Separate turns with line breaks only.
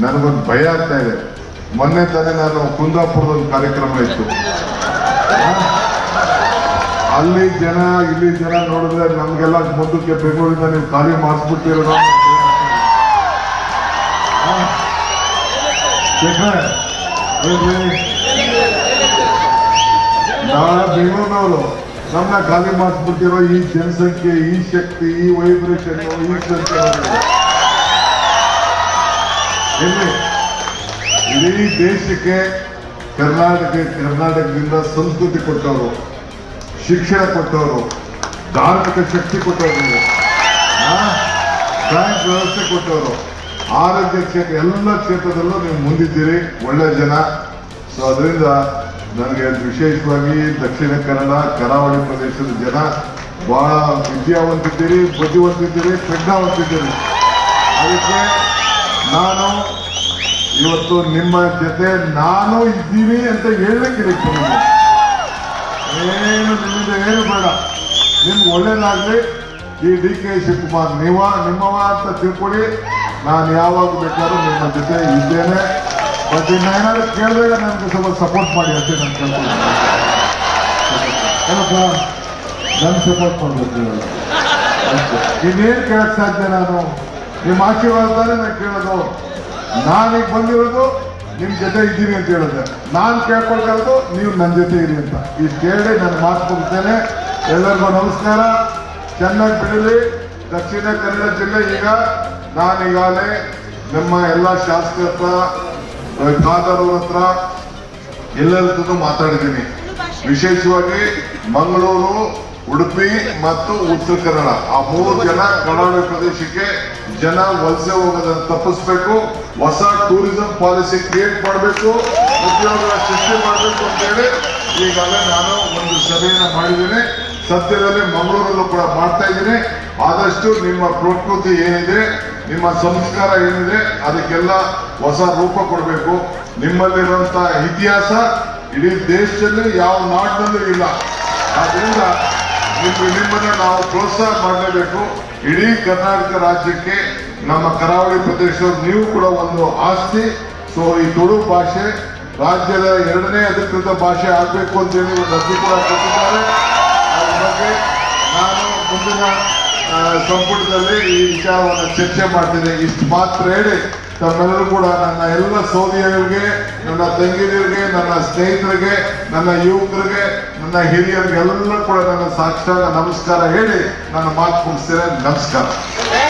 ನನಗೊಂದು ಭಯ ಆಗ್ತಾ ಇದೆ. ಮೊನ್ನೆ ತಾನೇ ನಾನು ಕುಂದಾಪುರದ ಒಂದು ಕಾರ್ಯಕ್ರಮ ಇತ್ತು? ಅಲ್ಲಿ ಜನ, ಇಲ್ಲಿ ಜನ ನೋಡಿದ್ರೆ ನಮ್ಗೆಲ್ಲ ಮುಂದಕ್ಕೆ ಬೆಂಗಳೂರಿಂದ ನೀವು ಖಾಲಿ ಮಾಡಿಸ್ಬಿಟ್ಟಿರೋ ನಾಳೆ ಬೆಂಗಳೂರಿನವರು ನಮ್ಮನ್ನ ಖಾಲಿ ಮಾಡಿಸ್ಬಿಟ್ಟಿರೋ ಈ ಜನಸಂಖ್ಯೆ, ಈ ಶಕ್ತಿ, ಈ ವೈಬ್ರೇಷನ್ ಈ ಸಂಖ್ಯೆ ಎಲ್ಲಿ ಇಡೀ ದೇಶಕ್ಕೆ ಕರ್ನಾಟಕ, ಕರ್ನಾಟಕದಿಂದ ಸಂಸ್ಕೃತಿ ಕೊಟ್ಟವರು, ಶಿಕ್ಷಣ ಕೊಟ್ಟವರು, ಧಾರ್ಮಿಕ ಶಕ್ತಿ ಕೊಟ್ಟವರು ಬ್ಯಾಂಕ್ ವ್ಯವಸ್ಥೆ ಕೊಟ್ಟವರು, ಆರೋಗ್ಯ ಕ್ಷೇತ್ರ, ಎಲ್ಲ ಕ್ಷೇತ್ರದಲ್ಲೂ ನೀವು ಮುಂದಿದ್ದೀರಿ, ಒಳ್ಳೆ ಜನ. ಸೊ ಅದರಿಂದ ನನಗೆ ವಿಶೇಷವಾಗಿ ದಕ್ಷಿಣ ಕನ್ನಡ, ಕರಾವಳಿ ಪ್ರದೇಶದ ಜನ ಬಹಳ ವಿದ್ಯಾವಂತಿದ್ದೀರಿ, ಬುದ್ಧಿವಂತಿದ್ದೀರಿ, ಪ್ರಜ್ಞಾವಂತಿದ್ದೀರಿ. ಅದಕ್ಕೆ ನಾನು ಇವತ್ತು ನಿಮ್ಮ ಜೊತೆ ನಾನು ಇದ್ದೀನಿ ಅಂತ ಹೇಳಲಿಕ್ಕೆ. ಏನು ನಿಮ್ಮಿಂದ ಏನು ಬೇಡ. ನಿಮ್ಗೆ ಒಳ್ಳೇದಾಗ್ಲಿ. ಈ ಡಿ ಕೆ ಶಿವಕುಮಾರ್ ನೀವ, ನಿಮ್ಮವ ಅಂತ ತಿಳ್ಕೊಳ್ಳಿ. ನಾನು ಯಾವಾಗ ಬೇಕಾದ್ರೂ ನಿಮ್ಮ ಜೊತೆ ಇದ್ದೇನೆ. ಬಟ್ ಇನ್ನೇನಾದ್ರು ಕೇಳಿದಾಗ ನನಗೆ ಸ್ವಲ್ಪ ಸಪೋರ್ಟ್ ಮಾಡಿ ಅಂತ ನಾನು ಕೇಳ್ತೀನಿ ಏನಪ್ಪ? ನನ್ ಸಪೋರ್ಟ್ ಮಾಡ್ಬೇಕು. ಇನ್ನೇನ್ ಕೇಳಕ್ ಸಾಧ್ಯ ನಾನು? ನಿಮ್ಮ ಆಶೀರ್ವಾದನೇ ನಾನು ಕೇಳೋದು. ನಾನೀಗ ಬಂದಿರೋದು ನಿಮ್ಮ ಜೊತೆ ಇದ್ದೀನಿ ಅಂತ ಹೇಳಿದೆ. ನಾನು ಕೇಳ್ಕೊಳ್ತಿರೋದು ನೀವು ನನ್ನ ಜೊತೆ ಇರಿ ಅಂತ. ಇದು ಕೇಳಿ ನಾನು ಮಾತು ಕೊಡ್ತೇನೆ ಎಲ್ಲರಿಗೂ ನಮಸ್ಕಾರ. ಚೆನ್ನಾಗಿ ಬಿಡಲಿ ದಕ್ಷಿಣ ಕನ್ನಡ ಜಿಲ್ಲೆ ಈಗ. ನಾನು ನಾನೀಗಾಗಲೇ ನಮ್ಮ ಎಲ್ಲ ಶಾಸಕರ ಹತ್ರ ಖಾದರ್ ಹತ್ರ ಎಲ್ಲರ ಜೊತೆ ಮಾತಾಡಿದ್ದೀನಿ. ವಿಶೇಷವಾಗಿ ಮಂಗಳೂರು ಉಡುಪಿ ಮತ್ತು ಉತ್ತರ ಕನ್ನಡ. ಆ ಮೂರು ಜನ ಕರಾವಳಿ ಪ್ರದೇಶಕ್ಕೆ ಜನ ವಲಸೆ ಹೋಗೋದನ್ನು ತಪ್ಪಿಸ್ಬೇಕು. ಹೊಸ ಟೂರಿಸಂ ಪಾಲಿಸಿ ಕ್ರಿಯೇಟ್ ಮಾಡಬೇಕು. ಉದ್ಯೋಗಗಳ ಸೃಷ್ಟಿ ಮಾಡಬೇಕು ಅಂತೇಳಿ ಈಗಾಗಲೇ ನಾನು ಒಂದು ಸಭೆಯನ್ನು ಮಾಡಿದ್ದೀನಿ. ಸದ್ಯದಲ್ಲಿ ಮಂಗಳೂರಲ್ಲೂ ಕೂಡ ಮಾಡ್ತಾ ಇದ್ದೀನಿ. ಆದಷ್ಟು ನಿಮ್ಮ ಪ್ರಕೃತಿ ಏನಿದೆ, ನಿಮ್ಮ ಸಂಸ್ಕಾರ ಏನಿದೆ, ಅದಕ್ಕೆಲ್ಲ ಹೊಸ ರೂಪ ಕೊಡಬೇಕು. ನಿಮ್ಮಲ್ಲಿರುವಂತಹ ಇತಿಹಾಸ ಇಡೀ ದೇಶದಲ್ಲಿ ಯಾವ ನಾಡಿನಲ್ಲೂ ಇಲ್ಲ. ಆದ್ರಿಂದ ನಿಮ್ಮ ನಿಮ್ಮನ್ನು ನಾವು ಪ್ರೋತ್ಸಾಹ ಮಾಡಲೇಬೇಕು. ಇಡೀ ಕರ್ನಾಟಕ ರಾಜ್ಯಕ್ಕೆ, ನಮ್ಮ ಕರಾವಳಿ ಪ್ರದೇಶದವರು ನೀವು ಕೂಡ ಒಂದು ಆಸ್ತಿ. ಸೊ ಈ ತುಳು ಭಾಷೆ, ರಾಜ್ಯದ ಎರಡನೇ ಅಧಿಕೃತ ಭಾಷೆ ಆಗಬೇಕು ಅಂತೇಳಿ ಒಂದು ಅರ್ಜಿ ಕೂಡ ಕೊಟ್ಟಿದ್ದಾರೆ. ಅದ್ರ ಬಗ್ಗೆ ನಾನು ಮುಂದಿನ ಸಂಪುಟದಲ್ಲಿ ಈ ವಿಚಾರವನ್ನು ಚರ್ಚೆ ಮಾಡ್ತೇನೆ. ಇಷ್ಟು ಮಾತ್ರ ಹೇಳಿ. ತಮ್ಮೆಲ್ಲರೂ ಕೂಡ ನನ್ನ ಎಲ್ಲ ಸೋದಿಯರಿಗೆ ನನ್ನ ತಂಗಿಯರಿಗೆ, ನನ್ನ ಸ್ನೇಹಿತರಿಗೆ, ನನ್ನ ಯುವಕರಿಗೆ, ನನ್ನ ಹಿರಿಯರಿಗೆ ಎಲ್ಲರೂ ಕೂಡ ನನ್ನ ಸಾಕ್ಷಾತ್ ನಮಸ್ಕಾರ ಹೇಳಿ ನನ್ನ ಮಾತು ಮುಗಿಸ್ತೇನೆ. ನಮಸ್ಕಾರ.